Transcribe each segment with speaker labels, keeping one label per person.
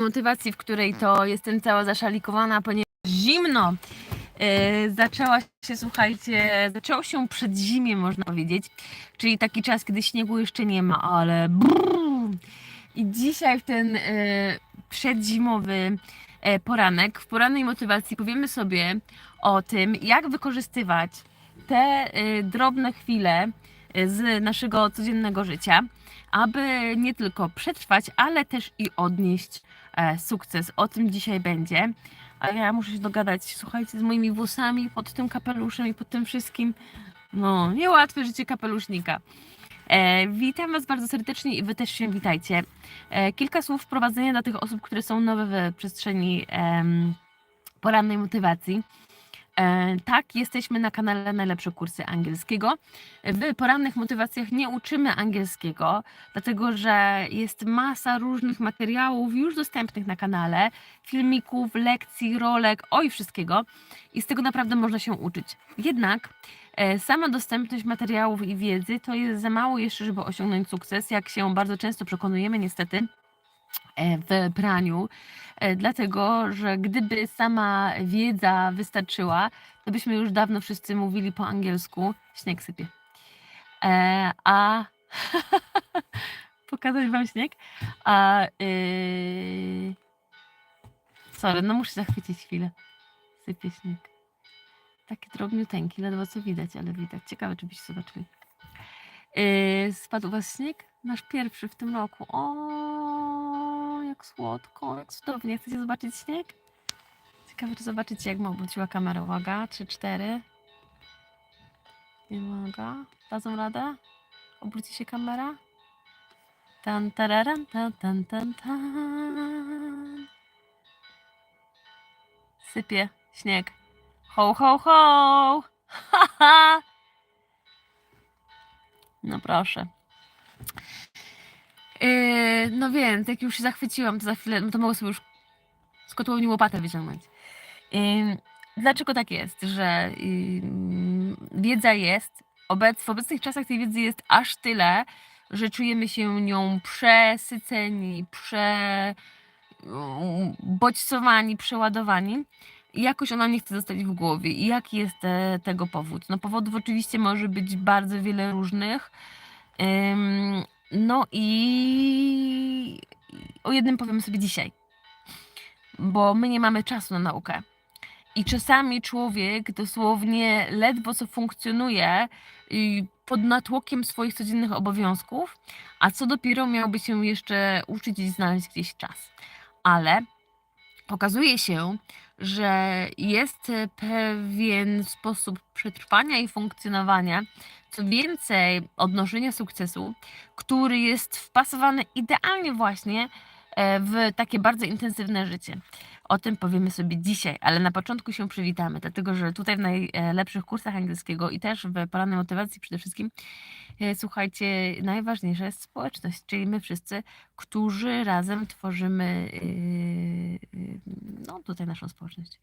Speaker 1: motywacji, w której to jestem cała zaszalikowana, ponieważ zimno. e, zaczęła się, słuchajcie, zaczęło się przed zimie, można powiedzieć, czyli taki czas, kiedy śniegu jeszcze nie ma, ale brrr. I dzisiaj w ten e, przedzimowy e, poranek, w porannej motywacji powiemy sobie o tym, jak wykorzystywać te drobne chwile z naszego codziennego życia, aby nie tylko przetrwać, ale też i odnieść e, sukces. O tym dzisiaj będzie. A ja muszę się dogadać, słuchajcie, z moimi włosami, pod tym kapeluszem i pod tym wszystkim. No, niełatwe życie kapelusznika. E, witam Was bardzo serdecznie i Wy też się witajcie. E, kilka słów wprowadzenia dla tych osób, które są nowe w przestrzeni em, porannej motywacji. E, tak, jesteśmy na kanale Najlepsze Kursy Angielskiego. W porannych motywacjach nie uczymy angielskiego, dlatego że jest masa różnych materiałów już dostępnych na kanale, filmików, lekcji, rolek, oj wszystkiego i z tego naprawdę można się uczyć. Jednak e, sama dostępność materiałów i wiedzy to jest za mało jeszcze, żeby osiągnąć sukces, jak się bardzo często przekonujemy niestety w praniu, e, dlatego że gdyby sama wiedza wystarczyła, to byśmy już dawno wszyscy mówili po angielsku. Śnieg sypie. E, a pokazać wam śnieg? A yy... sorry, no muszę zachwycić chwilę. Sypie śnieg. Taki drobniuteńki, ledwo co widać, ale widać. Ciekawe, czy byście zobaczyli. Yy, spadł u was śnieg? Nasz pierwszy w tym roku. Jak słodko, jak cudownie. Chcecie zobaczyć śnieg? Ciekawe, czy zobaczycie, jak ma obróciła kamera. Uwaga, 3, 4. Nie mogę. Dadzą radę? Obróci się kamera? Tan, tararan, tan, tan, tan, tan. Sypie śnieg. Ho, ho, ho! Ha, ha! No proszę. Yy, no więc, jak już się zachwyciłam, to za chwilę, no to mogę sobie już z kotłowni łopatę wyciągnąć. Ym, Dlaczego tak jest, że ym, wiedza jest, w obecnych czasach tej wiedzy jest aż tyle, że czujemy się nią przesyceni, prze bodźcowani, przeładowani. I jakoś ona nie chce zostać w głowie. I jaki jest te, tego powód? No powodów oczywiście może być bardzo wiele różnych. No i o jednym powiem sobie dzisiaj. Bo my nie mamy czasu na naukę. I czasami człowiek dosłownie ledwo co funkcjonuje y, pod natłokiem swoich codziennych obowiązków, a co dopiero miałby się jeszcze uczyć i znaleźć gdzieś czas. Ale okazuje się, że jest pewien sposób przetrwania i funkcjonowania, co więcej, odnoszenia sukcesu, który jest wpasowany idealnie właśnie e, w takie bardzo intensywne życie. O tym powiemy sobie dzisiaj, ale na początku się przywitamy, dlatego że tutaj w najlepszych kursach angielskiego i też w porannej motywacji przede wszystkim, e, słuchajcie, najważniejsza jest społeczność, czyli my wszyscy, którzy razem tworzymy yy, no tutaj naszą społeczność.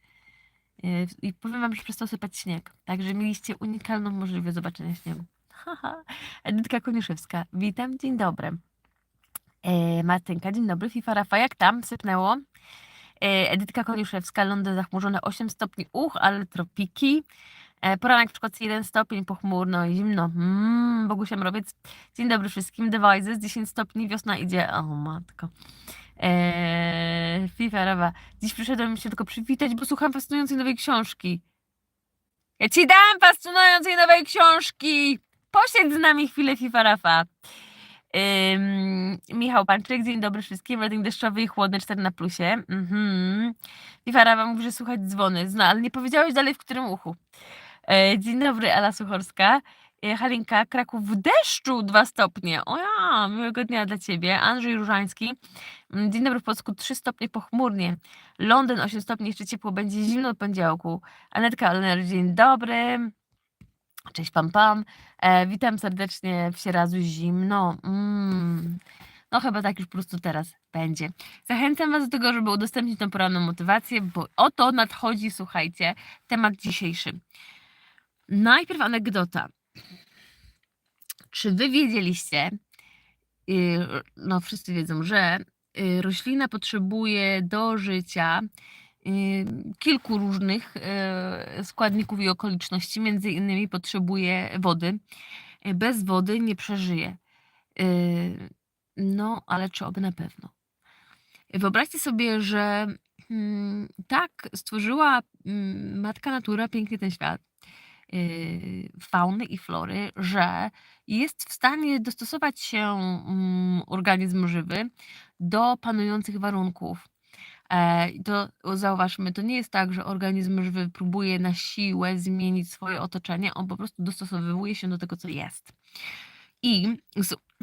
Speaker 1: Yy, I powiem wam, że przestał sypać śnieg, także mieliście unikalną możliwość zobaczenia śniegu. Haha. Edytka Koniuszewska, witam, dzień dobry. E, Martynka, dzień dobry. FIFA Rafa, jak tam? Sypnęło? E, Edytka Koniuszewska, Lądy zachmurzone 8 stopni, uch, ale tropiki. E, Poranek w Szkocji 1 stopień, pochmurno i zimno. Mmm, Bogusia Mrowiec. Dzień dobry wszystkim. Devices 10 stopni, wiosna idzie. O matko. Eee, FIFA Rawa. Dziś przyszedłem się tylko przywitać, bo słucham fascynującej nowej książki. Ja ci dam fascynującej nowej książki! Posiedź z nami chwilę, FIFA Rafa. Ym, Michał Panczyk, dzień dobry wszystkim. Rating deszczowy i chłodny 4 na plusie. Mhm. FIFA Rawa mówi, że słuchać dzwony. Zna, ale nie powiedziałeś dalej w którym uchu. E, dzień dobry, Ela Suchorska. E, Halinka, Kraków w deszczu 2 stopnie. O ja, miłego dnia dla Ciebie. Andrzej Różański. Mm, Dzień dobry w Polsku, 3 stopnie pochmurnie. Londyn 8 stopni, jeszcze ciepło, będzie zimno od poniedziałku. Anetka Olener, dzień dobry. Cześć Pam Pam. E, witam serdecznie w Sieradzu zimno. Mm. No chyba tak już po prostu teraz będzie. Zachęcam Was do tego, żeby udostępnić tą poranną motywację, bo oto nadchodzi, słuchajcie, temat dzisiejszy. Najpierw anegdota. Czy Wy wiedzieliście, yy, no wszyscy wiedzą, że y, roślina potrzebuje do życia y, kilku różnych y, składników i okoliczności, między innymi potrzebuje wody. Y, Bez wody nie przeżyje. Y, No, ale czy oby na pewno? Wyobraźcie sobie, że mm, tak stworzyła mm, matka natura pięknie ten świat, yy, fauny i flory, że jest w stanie dostosować się mm, organizm żywy do panujących warunków. E, to zauważmy, to nie jest tak, że organizm żywy próbuje na siłę zmienić swoje otoczenie, on po prostu dostosowuje się do tego, co jest. I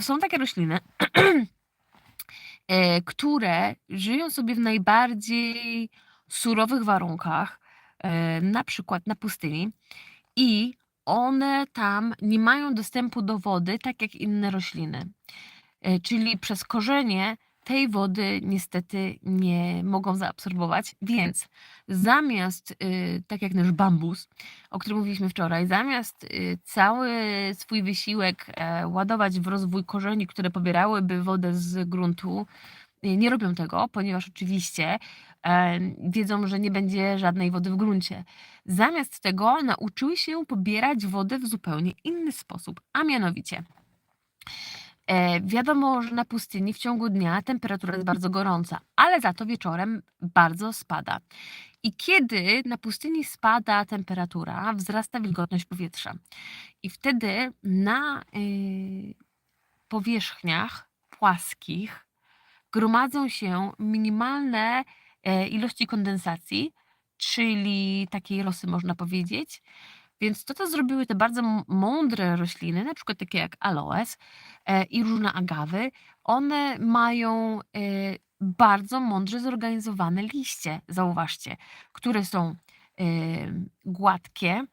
Speaker 1: są takie rośliny, e, które żyją sobie w najbardziej surowych warunkach, e, na przykład na pustyni, i one tam nie mają dostępu do wody, tak jak inne rośliny. E, Czyli przez korzenie tej wody niestety nie mogą zaabsorbować, więc zamiast, y, tak jak nasz bambus, o którym mówiliśmy wczoraj, zamiast y, cały swój wysiłek e, ładować w rozwój korzeni, które pobierałyby wodę z gruntu, y, nie robią tego, ponieważ oczywiście wiedzą, że nie będzie żadnej wody w gruncie. Zamiast tego nauczyły się pobierać wodę w zupełnie inny sposób, a mianowicie E, wiadomo, że na pustyni w ciągu dnia temperatura jest bardzo gorąca, ale za to wieczorem bardzo spada. I kiedy na pustyni spada temperatura, wzrasta wilgotność powietrza. I wtedy na y, powierzchniach płaskich gromadzą się minimalne ilości kondensacji, czyli takiej rosy można powiedzieć. Więc to, co zrobiły te bardzo mądre rośliny, na przykład takie jak aloes e, i różne agawy, one mają e, bardzo mądrze zorganizowane liście, zauważcie, które są e, gładkie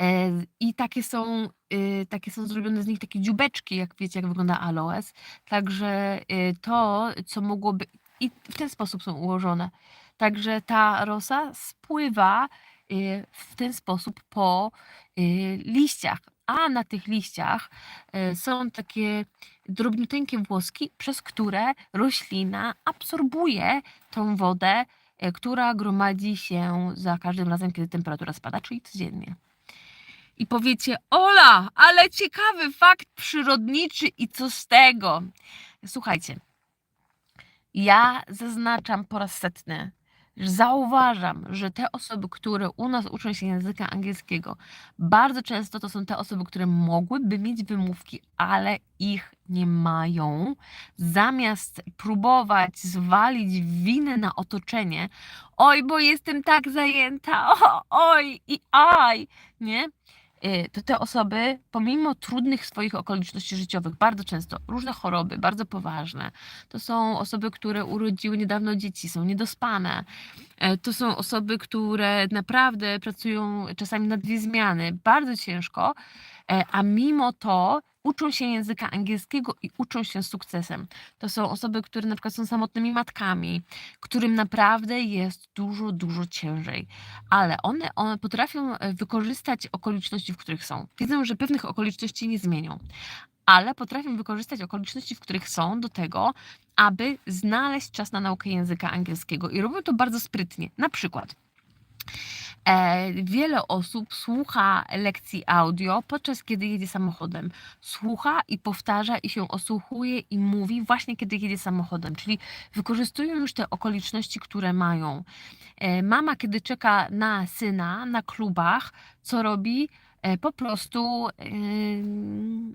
Speaker 1: e, i takie są, e, takie są zrobione z nich takie dziubeczki, jak wiecie, jak wygląda aloes. Także e, to, co mogłoby. I w ten sposób są ułożone. Także ta rosa spływa y, w ten sposób po y, liściach. A na tych liściach y, są takie drobniuteńkie włoski, przez które roślina absorbuje tą wodę, która gromadzi się za każdym razem, kiedy temperatura spada, czyli codziennie. I powiecie, Ola, ale ciekawy fakt przyrodniczy i co z tego? Słuchajcie, ja zaznaczam po raz setny, że zauważam, że te osoby, które u nas uczą się języka angielskiego, bardzo często to są te osoby, które mogłyby mieć wymówki, ale ich nie mają. Zamiast próbować zwalić winę na otoczenie, oj, bo jestem tak zajęta, o, oj i aj, nie? Y, to te osoby, pomimo trudnych swoich okoliczności życiowych, bardzo często różne choroby, bardzo poważne, to są osoby, które urodziły niedawno dzieci, są niedospane. E, To są osoby, które naprawdę pracują czasami na dwie zmiany, bardzo ciężko, e, a mimo to uczą się języka angielskiego i uczą się z sukcesem. To są osoby, które na przykład są samotnymi matkami, którym naprawdę jest dużo, dużo ciężej, ale one, one potrafią e, wykorzystać okoliczności, w których są. Wiedzą, że pewnych okoliczności nie zmienią, ale potrafią wykorzystać okoliczności, w których są, do tego, aby znaleźć czas na naukę języka angielskiego. I robią to bardzo sprytnie. Na przykład. E, wiele osób słucha lekcji audio podczas kiedy jedzie samochodem. Słucha i powtarza i się osłuchuje i mówi właśnie kiedy jedzie samochodem, czyli wykorzystują już te okoliczności, które mają. E, mama, kiedy czeka na syna na klubach, co robi? E, po prostu ym,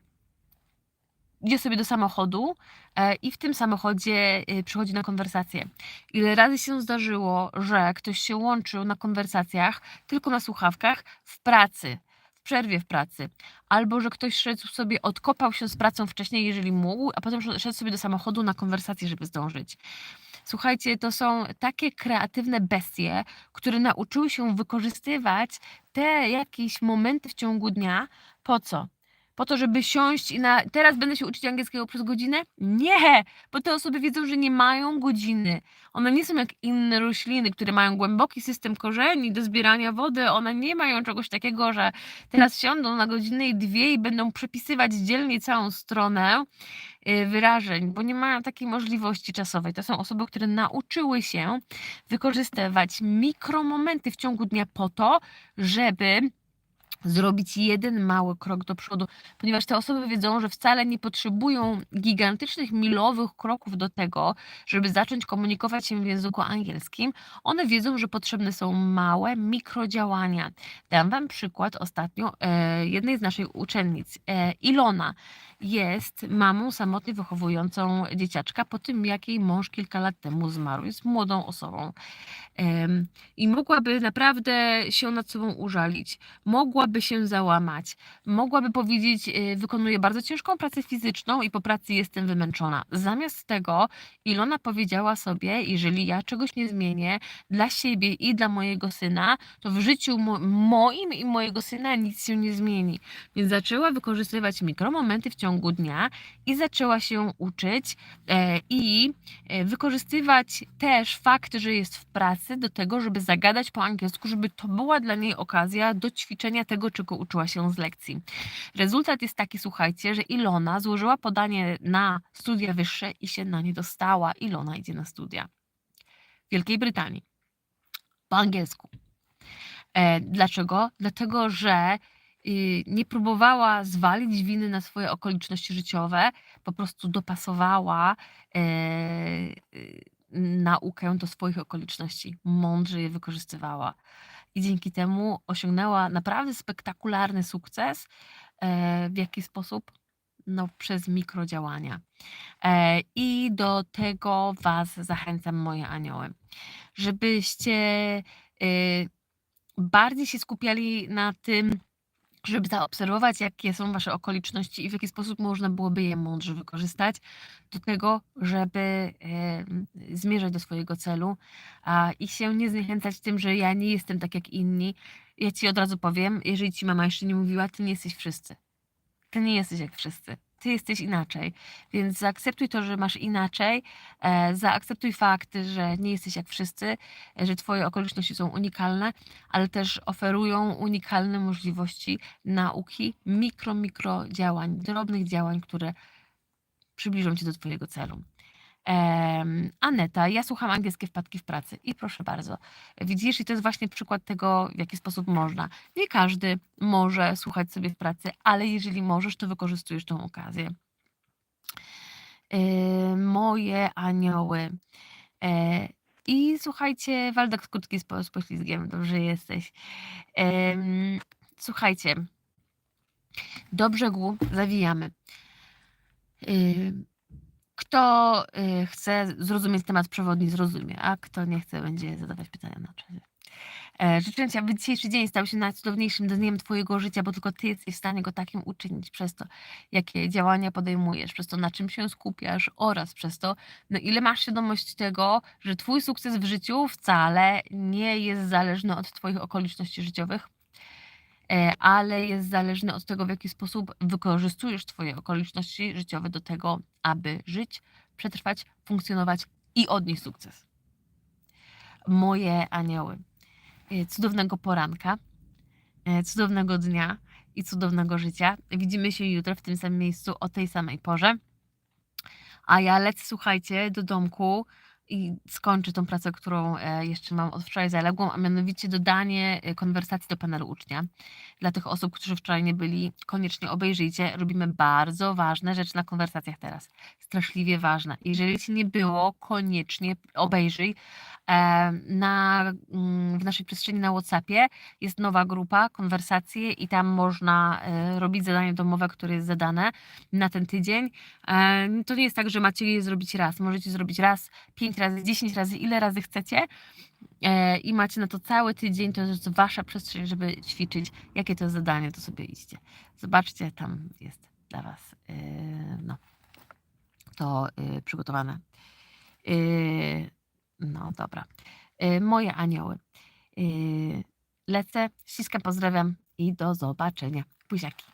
Speaker 1: idzie sobie do samochodu e, i w tym samochodzie e, przychodzi na konwersację. Ile razy się zdarzyło, że ktoś się łączył na konwersacjach tylko na słuchawkach w pracy, w przerwie w pracy, albo że ktoś szedł sobie, odkopał się z pracą wcześniej, jeżeli mógł, a potem szedł sobie do samochodu na konwersację, żeby zdążyć. Słuchajcie, to są takie kreatywne bestie, które nauczyły się wykorzystywać te jakieś momenty w ciągu dnia. Po co? Po to, żeby siąść i na teraz będę się uczyć angielskiego przez godzinę? Nie, bo te osoby wiedzą, że nie mają godziny. One nie są jak inne rośliny, które mają głęboki system korzeni do zbierania wody. One nie mają czegoś takiego, że teraz siądą na godzinę i dwie i będą przepisywać dzielnie całą stronę y, wyrażeń, bo nie mają takiej możliwości czasowej. To są osoby, które nauczyły się wykorzystywać mikromomenty w ciągu dnia po to, żeby zrobić jeden mały krok do przodu, ponieważ te osoby wiedzą, że wcale nie potrzebują gigantycznych, milowych kroków do tego, żeby zacząć komunikować się w języku angielskim. One wiedzą, że potrzebne są małe mikrodziałania. Dam Wam przykład ostatnio e, jednej z naszych uczennic, e, Ilona. Jest mamą samotnie wychowującą dzieciaczka po tym, jak jej mąż kilka lat temu zmarł. Jest młodą osobą. I mogłaby naprawdę się nad sobą użalić, mogłaby się załamać, mogłaby powiedzieć, y, wykonuję bardzo ciężką pracę fizyczną i po pracy jestem wymęczona. Zamiast tego Ilona powiedziała sobie, jeżeli ja czegoś nie zmienię dla siebie i dla mojego syna, to w życiu mo- moim i mojego syna nic się nie zmieni. Więc zaczęła wykorzystywać mikromomenty w ciągu dnia i zaczęła się uczyć e, i e, wykorzystywać też fakt, że jest w pracy do tego, żeby zagadać po angielsku, żeby to była dla niej okazja do ćwiczenia tego, czego uczyła się z lekcji. Rezultat jest taki, słuchajcie, że Ilona złożyła podanie na studia wyższe i się na nie dostała. Ilona idzie na studia w Wielkiej Brytanii po angielsku. E, dlaczego? Dlatego, że y, nie próbowała zwalić winy na swoje okoliczności życiowe, po prostu dopasowała e, y, naukę do swoich okoliczności, mądrze je wykorzystywała. I dzięki temu osiągnęła naprawdę spektakularny sukces. E, w jaki sposób? No, przez mikrodziałania. E, I do tego Was zachęcam, moje anioły, żebyście e, bardziej się skupiali na tym, żeby zaobserwować, jakie są Wasze okoliczności i w jaki sposób można byłoby je mądrze wykorzystać do tego, żeby zmierzać do swojego celu a, i się nie zniechęcać tym, że ja nie jestem tak jak inni. Ja Ci od razu powiem, jeżeli Ci mama jeszcze nie mówiła, Ty nie jesteś wszyscy. Ty nie jesteś jak wszyscy. Ty jesteś inaczej. Więc zaakceptuj to, że masz inaczej. E, zaakceptuj fakt, że nie jesteś jak wszyscy, e, że Twoje okoliczności są unikalne, ale też oferują unikalne możliwości nauki mikro, mikro działań, drobnych działań, które przybliżą Cię do Twojego celu. Aneta, ja słucham angielskie wpadki w pracy i proszę bardzo, widzisz, i to jest właśnie przykład tego, w jaki sposób można. Nie każdy może słuchać sobie w pracy, ale jeżeli możesz, to wykorzystujesz tą okazję. E, moje anioły. E, I słuchajcie, Waldek Skutki z, po- z poślizgiem, dobrze jesteś. Em, słuchajcie, do brzegu zawijamy. Ym, Kto y, chce zrozumieć temat przewodni, zrozumie, a kto nie chce, będzie zadawać pytania na czasie. E, Życzę Ci, aby dzisiejszy dzień stał się najcudowniejszym dniem Twojego życia, bo tylko Ty jesteś w stanie go takim uczynić przez to, jakie działania podejmujesz, przez to, na czym się skupiasz oraz przez to, na ile masz świadomość tego, że Twój sukces w życiu wcale nie jest zależny od Twoich okoliczności życiowych, ale jest zależny od tego, w jaki sposób wykorzystujesz Twoje okoliczności życiowe do tego, aby żyć, przetrwać, funkcjonować i odnieść sukces. Moje anioły, e, cudownego poranka, e, cudownego dnia i cudownego życia. Widzimy się jutro w tym samym miejscu o tej samej porze. A ja lecę, słuchajcie, do domku i skończę tą pracę, którą e, jeszcze mam od wczoraj zaległą, a mianowicie dodanie e, konwersacji do panelu ucznia. Dla tych osób, którzy wczoraj nie byli, koniecznie obejrzyjcie. Robimy bardzo ważne rzeczy na konwersacjach teraz. Straszliwie ważne. Jeżeli ci nie było, koniecznie obejrzyj. E, Na, mm, w naszej przestrzeni na WhatsAppie jest nowa grupa, konwersacje i tam można robić zadanie domowe, które jest zadane na ten tydzień. To nie jest tak, że macie je zrobić raz. Możecie zrobić raz, pięć razy, dziesięć razy, ile razy chcecie e, i macie na to cały tydzień. To jest wasza przestrzeń, żeby ćwiczyć. Jakie to jest zadanie, to sobie idźcie. Zobaczcie, tam jest dla was e, no, to e, przygotowane. No dobra. Moje anioły. Lecę, ściskam, pozdrawiam i do zobaczenia. Buziaki.